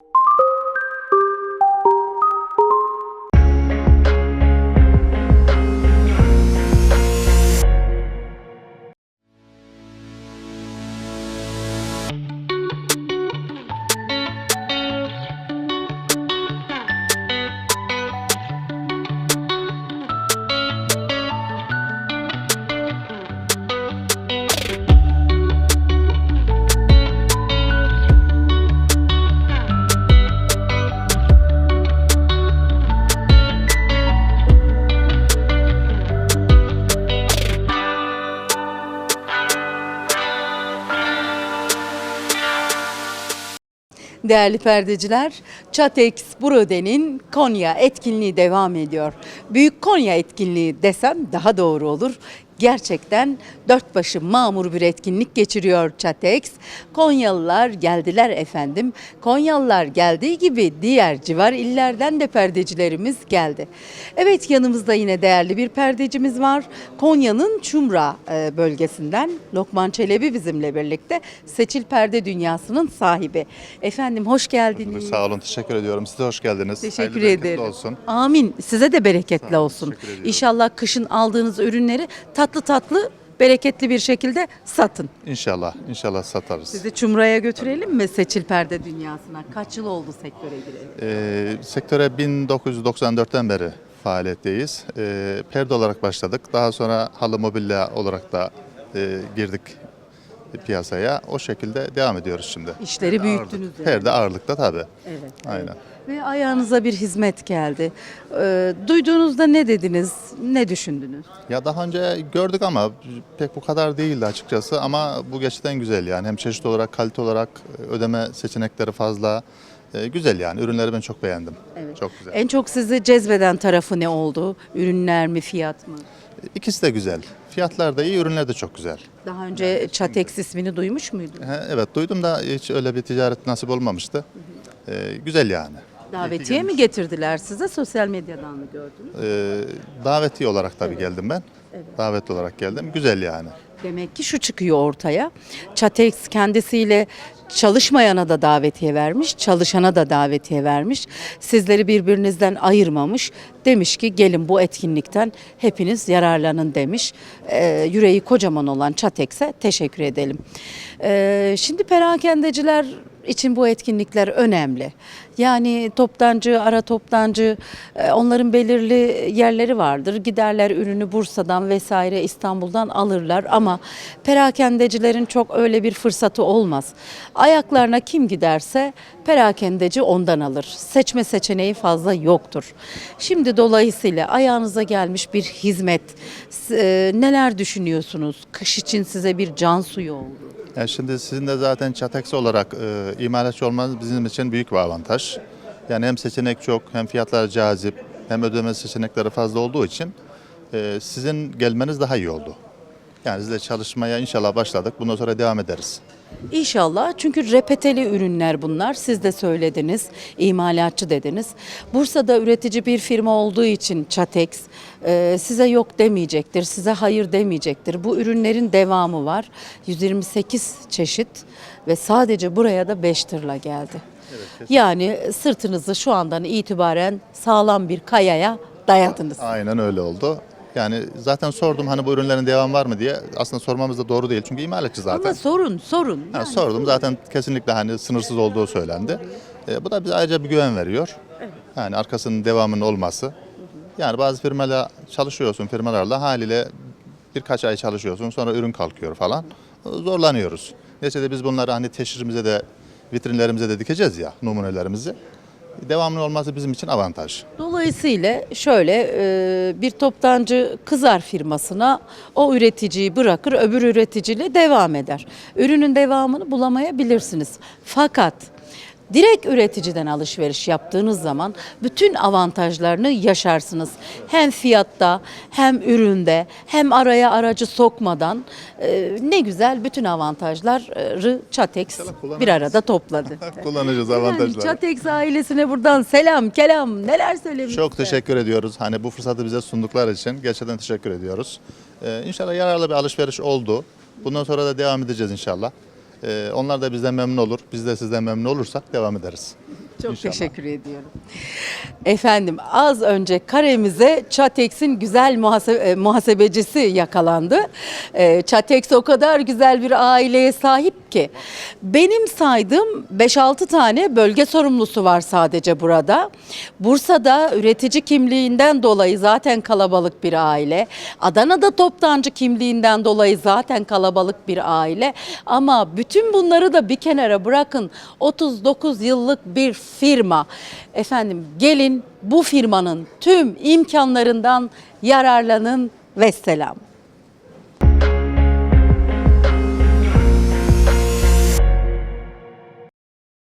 you Değerli perdeciler, Çatex Brode'nin Konya etkinliği devam ediyor. Büyük Konya etkinliği desem daha doğru olur. Gerçekten dört başı mamur bir etkinlik geçiriyor Çatex. Konyalılar geldiler efendim. Konyalılar geldiği gibi diğer civar illerden de perdecilerimiz geldi. Evet yanımızda yine değerli bir perdecimiz var. Konya'nın Çumra e, bölgesinden Lokman Çelebi bizimle birlikte Seçil Perde Dünyası'nın sahibi. Efendim hoş geldiniz. Sağ olun, teşekkür ediyorum. Size hoş geldiniz. Teşekkür Hayırlı, ederim. olsun. Amin. Size de bereketli olsun. İnşallah kışın aldığınız ürünleri tatlı tatlı bereketli bir şekilde satın. İnşallah, inşallah satarız. Sizi Çumra'ya götürelim mi Seçil Perde Dünyası'na? Kaç yıl oldu sektöre girelim? Ee, sektöre 1994'ten beri faaliyetteyiz. Ee, perde olarak başladık. Daha sonra halı mobilya olarak da e, girdik piyasaya. O şekilde devam ediyoruz şimdi. İşleri büyüttünüz Ağırlık. yani. Perde ağırlıkta tabii. Evet. Aynen. Ve ayağınıza bir hizmet geldi. Ee, duyduğunuzda ne dediniz? Ne düşündünüz? Ya daha önce gördük ama pek bu kadar değildi açıkçası ama bu gerçekten güzel yani hem çeşit olarak kalite olarak e, ödeme seçenekleri fazla E, güzel yani ürünleri ben çok beğendim. Evet. Çok güzel. En çok sizi cezbeden tarafı ne oldu? Ürünler mi, fiyat mı? İkisi de güzel. Fiyatlar da iyi, ürünler de çok güzel. Daha önce Çatex ismini duymuş muydun? He, Evet duydum da hiç öyle bir ticaret nasip olmamıştı. E, güzel yani. Davetiye mi getirdiler size? Sosyal medyadan mı gördünüz? E, daveti olarak tabii geldim ben. Davetli olarak geldim. Güzel yani. Demek ki şu çıkıyor ortaya. Çatex kendisiyle çalışmayana da davetiye vermiş, çalışana da davetiye vermiş. Sizleri birbirinizden ayırmamış. Demiş ki gelin bu etkinlikten hepiniz yararlanın demiş. Ee, yüreği kocaman olan Çatex'e teşekkür edelim. Ee, şimdi perakendeciler için bu etkinlikler önemli. Yani toptancı, ara toptancı e, onların belirli yerleri vardır. Giderler ürünü Bursa'dan vesaire İstanbul'dan alırlar ama perakendecilerin çok öyle bir fırsatı olmaz. Ayaklarına kim giderse perakendeci ondan alır. Seçme seçeneği fazla yoktur. Şimdi dolayısıyla ayağınıza gelmiş bir hizmet. E, neler düşünüyorsunuz? Kış için size bir can suyu oldu. Yani şimdi sizin de zaten Çatex olarak e, imalatçı olmanız bizim için büyük bir avantaj. Yani hem seçenek çok, hem fiyatlar cazip, hem ödeme seçenekleri fazla olduğu için e, sizin gelmeniz daha iyi oldu. Yani sizle çalışmaya inşallah başladık. Bundan sonra devam ederiz. İnşallah çünkü repeteli ürünler bunlar. Siz de söylediniz, imalatçı dediniz. Bursa'da üretici bir firma olduğu için Çatex e, size yok demeyecektir, size hayır demeyecektir. Bu ürünlerin devamı var. 128 çeşit ve sadece buraya da 5 tırla geldi. Yani sırtınızı şu andan itibaren sağlam bir kayaya dayadınız. Aynen öyle oldu. Yani zaten sordum hani bu ürünlerin devamı var mı diye. Aslında sormamız da doğru değil çünkü imalatçı zaten. Ama sorun, sorun. Ha, sordum zaten kesinlikle hani sınırsız olduğu söylendi. E, bu da bize ayrıca bir güven veriyor. Yani arkasının devamının olması. Yani bazı firmayla çalışıyorsun firmalarla haliyle birkaç ay çalışıyorsun sonra ürün kalkıyor falan. Zorlanıyoruz. Neticede biz bunları hani teşhirimize de vitrinlerimize de dikeceğiz ya numunelerimizi. Devamlı olması bizim için avantaj. Dolayısıyla şöyle e, bir toptancı kızar firmasına o üreticiyi bırakır öbür üreticiyle devam eder. Ürünün devamını bulamayabilirsiniz. Fakat direkt üreticiden alışveriş yaptığınız zaman bütün avantajlarını yaşarsınız. Hem fiyatta hem üründe hem araya aracı sokmadan e, ne güzel bütün avantajları Çatex bir arada topladı. Kullanacağız Yani avantajları. Çatex ailesine buradan selam kelam neler söylemek Çok teşekkür ediyoruz. Hani bu fırsatı bize sundukları için gerçekten teşekkür ediyoruz. Ee, inşallah yararlı bir alışveriş oldu. Bundan sonra da devam edeceğiz inşallah. Ee, onlar da bizden memnun olur. Biz de sizden memnun olursak devam ederiz. Çok İnşallah. teşekkür ediyorum. Efendim az önce karemize Çatex'in güzel muhase- e, muhasebecisi yakalandı. E, Çatex o kadar güzel bir aileye sahip ki. Benim saydığım 5-6 tane bölge sorumlusu var sadece burada. Bursa'da üretici kimliğinden dolayı zaten kalabalık bir aile. Adana'da toptancı kimliğinden dolayı zaten kalabalık bir aile. Ama bütün bunları da bir kenara bırakın. 39 yıllık bir firma. Efendim gelin bu firmanın tüm imkanlarından yararlanın ve selam.